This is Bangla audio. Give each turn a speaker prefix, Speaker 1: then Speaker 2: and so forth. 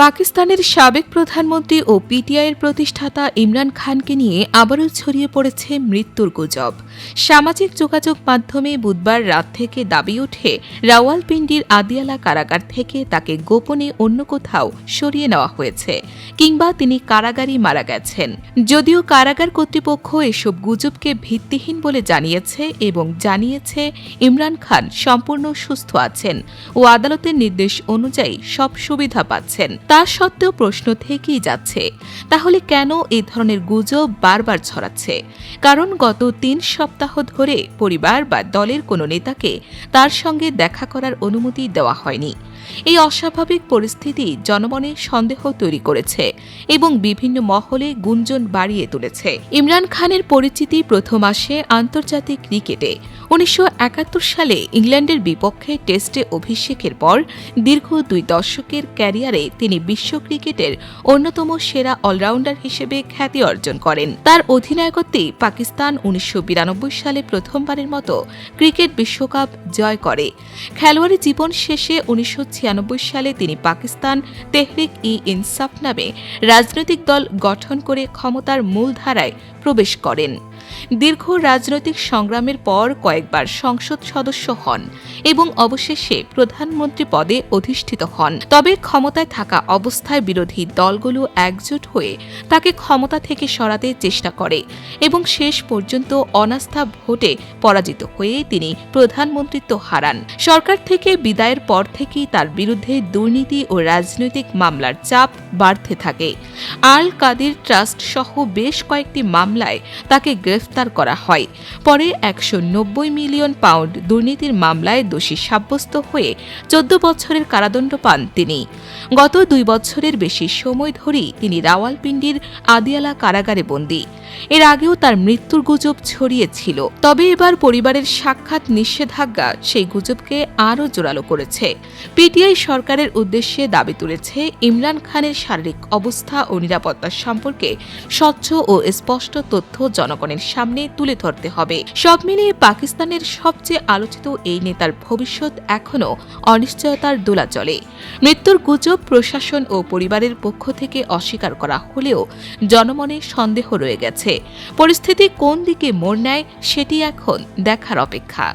Speaker 1: পাকিস্তানের সাবেক প্রধানমন্ত্রী ও পিটিআইয়ের প্রতিষ্ঠাতা ইমরান খানকে নিয়ে আবারও ছড়িয়ে পড়েছে মৃত্যুর গুজব। সামাজিক যোগাযোগ মাধ্যমে বুধবার রাত থেকে দাবি ওঠে রাওয়ালপিন্ডির আদিয়ালা কারাগার থেকে তাকে গোপনে অন্য কোথাও সরিয়ে নেওয়া হয়েছে কিংবা তিনি কারাগারই মারা গেছেন। যদিও কারাগার কর্তৃপক্ষ এসব গুজবকে ভিত্তিহীন বলে জানিয়েছে এবং জানিয়েছে ইমরান খান সম্পূর্ণ সুস্থ আছেন ও আদালতের নির্দেশ অনুযায়ী সব সুবিধা পাচ্ছেন। তা সত্ত্বেও প্রশ্ন থেকেই যাচ্ছে, তাহলে কেন এই ধরনের গুজব বারবার ছড়াচ্ছে? কারণ গত তিন সপ্তাহ ধরে পরিবার বা দলের কোনো নেতাকে তার সঙ্গে দেখা করার অনুমতি দেওয়া হয়নি। এই অস্বাভাবিক পরিস্থিতি জনমনে সন্দেহ তৈরি করেছে এবং বিভিন্ন মহলে গুঞ্জন বাড়িয়ে তুলেছে। ইমরান খানের পরিচিতি প্রথম আসে আন্তর্জাতিক ক্রিকেটে। উনিশশো একাত্তর সালে ইংল্যান্ডের বিপক্ষে টেস্টে অভিষেকের পর দীর্ঘ দুই দশকের ক্যারিয়ারে তিনি বিশ্ব ক্রিকেটের অন্যতম সেরা অলরাউন্ডার হিসেবে খ্যাতি অর্জন করেন। তার অধিনায়কত্বেই পাকিস্তান উনিশশো বিরানব্বই সালে প্রথমবারের মতো ক্রিকেট বিশ্বকাপ জয় করে। খেলোয়াড়ি জীবন শেষে উনিশশো ছিয়ানব্বই সালে তিনি পাকিস্তান তেহরিক ই ইনসাফ নামে রাজনৈতিক দল গঠন করে ক্ষমতার মূলধারায় প্রবেশ করেন। দীর্ঘ রাজনৈতিক সংগ্রামের পর কয়েকবার সংসদ সদস্য হন এবং অবশেষে প্রধানমন্ত্রী পদে অধিষ্ঠিত হন। তবে ক্ষমতায় থাকা অবস্থায় বিরোধী দলগুলো একজোট হয়ে তাকে ক্ষমতা থেকে সরাতে চেষ্টা করে এবং শেষ পর্যন্ত অনাস্থা ভোটে পরাজিত হয়ে তিনি প্রধানমন্ত্রিত্ব হারান। সরকার থেকে বিদায়ের পর থেকেই তার বিরুদ্ধে দুর্নীতি ও রাজনৈতিক মামলার চাপ বাড়তে থাকে। আল কাদির ট্রাস্ট সহ বেশ কয়েকটি মামলায় তাকে গ্রেফতার করা হয়। পরে একশো নব্বই মিলিয়ন পাউন্ড দুর্নীতির মামলায় দোষী সাব্যস্ত হয়ে চোদ্দ বছরের কারাদণ্ড পান তিনি। গত দুই বছরের বেশি সময় ধরেই তিনি রাওয়ালপিন্ডির আদিয়ালা কারাগারে বন্দী। এর আগেও তার মৃত্যুর গুজব ছড়িয়েছিল। তবে এবার পরিবারের সাক্ষাৎ নিষেধাজ্ঞা সেই গুজবকে আরও জোরালো করেছে। পিটিআই সরকারের উদ্দেশ্যে দাবি তুলেছে, ইমরান খানের শারীরিক অবস্থা ও নিরাপত্তা সম্পর্কে স্বচ্ছ ও স্পষ্ট তথ্য জনগণের সামনে তুলে ধরতে হবে। সব মিলিয়ে পাকিস্তানের সবচেয়ে আলোচিত এই নেতার ভবিষ্যৎ এখনও অনিশ্চয়তার দোলা চলে। মৃত্যুর গুজব প্রশাসন ও পরিবারের পক্ষ থেকে অস্বীকার করা হলেও জনমনে সন্দেহ রয়ে গেছে। পরিস্থিতি কোন দিকে মোড় নেয়, সেটি এখন দেখার অপেক্ষা।